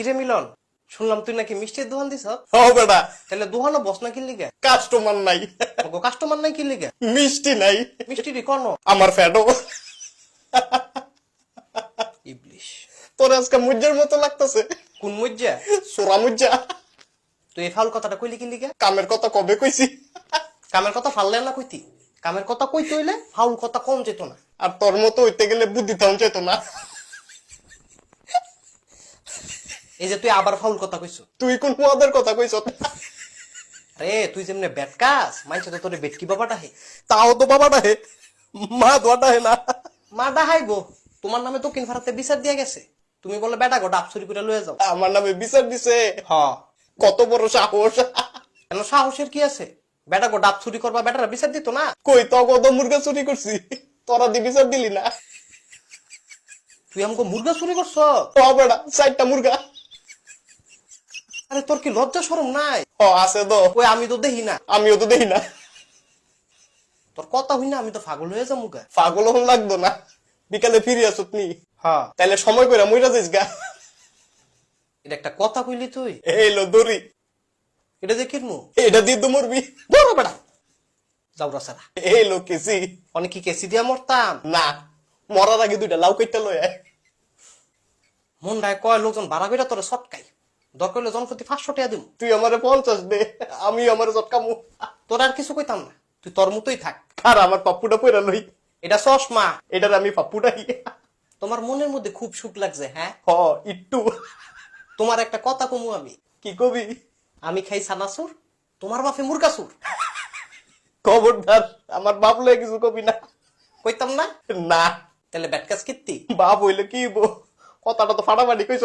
কিরে মিলন? শুনলাম তুই নাকি মিষ্টির দোকান দিছ? ও বেটা তাহলে দোকানও বস না কিনলি গে কাস্টমার নাই। কাস্টমার নাই কিনলি গে মিষ্টি নাই। মিষ্টি রে কন আমার ফ্যাটও ইবলিশ। তোর আজকে মুজ্জার মতো লাগতেছে। কোন মজ্জা? সোরা মুজ্জা। তুই এই ফাউল কথাটা কইলি কিনলি গে কামের কথা কবে কইছি? কামের কথা ফাললে না কইতি? কামের কথা কইতে হইলে ফাউল কথা কম যেত না। আর তোর মতো হইতে গেলে বুদ্ধি থাউন চাইত না। এই যে তুই আবার ফাউল কথা কইছ। তুই কোন মদের কথা কইছ? আরে তুই যেমনে বেটকাস মাইছে তো তোরে বেটকি বাবাটা হে তাও তো বাবাটা হে মা দোয়াটা হে না। মা ডাহাইবো। তোমার নামে দক্ষিণ ভারতে বিচার দিয়ে গেছে। তুমি বলে বেটা গো ডাব চুরি করে লয়ে যাও। আমার নামে বিচার দিছে। হ। কত বড় সাহস। কেন সাহসের কি আছে? বেটা গো ডাব চুরি করবা বেটারা বিচার দিত না? কই তো কত মুরগা চুরি করছি। তোরা দি বিচার দিলি না। তুই আমাকে মুরগা চুরি করছ? ও বেটা চারটা মুরগা। আরে তোর কি লজ্জা সরম নাই? ও আছে তো। ওই আমি তো দেখি না। আমিও তো দেখি না। তোর কথা হই না আমি তো পাগল হয়ে যাব গা। পাগল হন লাগতো না। বিকালে ফিরে আসত নি। হ্যাঁ। তাইলে সময় করে মইরা যাইস গা। এটা একটা কথা কইলি তুই? এই লো দড়ি। এটা যে কিনমু এটা দিয়ে তো মরবি। বড় বেটা। যাও রাসারা এই লো কেসি অনেক কি কেসি দিয়া মরতাম? না মরার আগে দুইটা লাউ কেটটা লয়। মন ডায় কয় লোকজন বাড়া বেড়া তোরে সটকাই দরকার হলে জনপ্রতি পাঁচশো টাকা দিম। তুই আমারে পঞ্চাশ দে আমি আমারে চটকামু তোর আর কিছু কইতাম না তুই তোর মতোই থাক। আর আমার পাপ্পুটা পয়রা লই। এটা চশমা। এটার আমি পাপ্পুটাই। তোমার মনের মধ্যে খুব সুখ লাগছে হ্যাঁ? হ ইট্টু। তোমার একটা কথা কমু আমি। কি কবি? আমি খাই সানাসুর তোমার বাপে মুরগাসুর। খবরদার আমার বাপ লয়ে কিছু কবি না। কইতাম না? না। তাহলে ব্যাটকাস কীর্তি। বাপ হইলে কি হইবো? কথাটা তো ফাটাফাটি কইছ।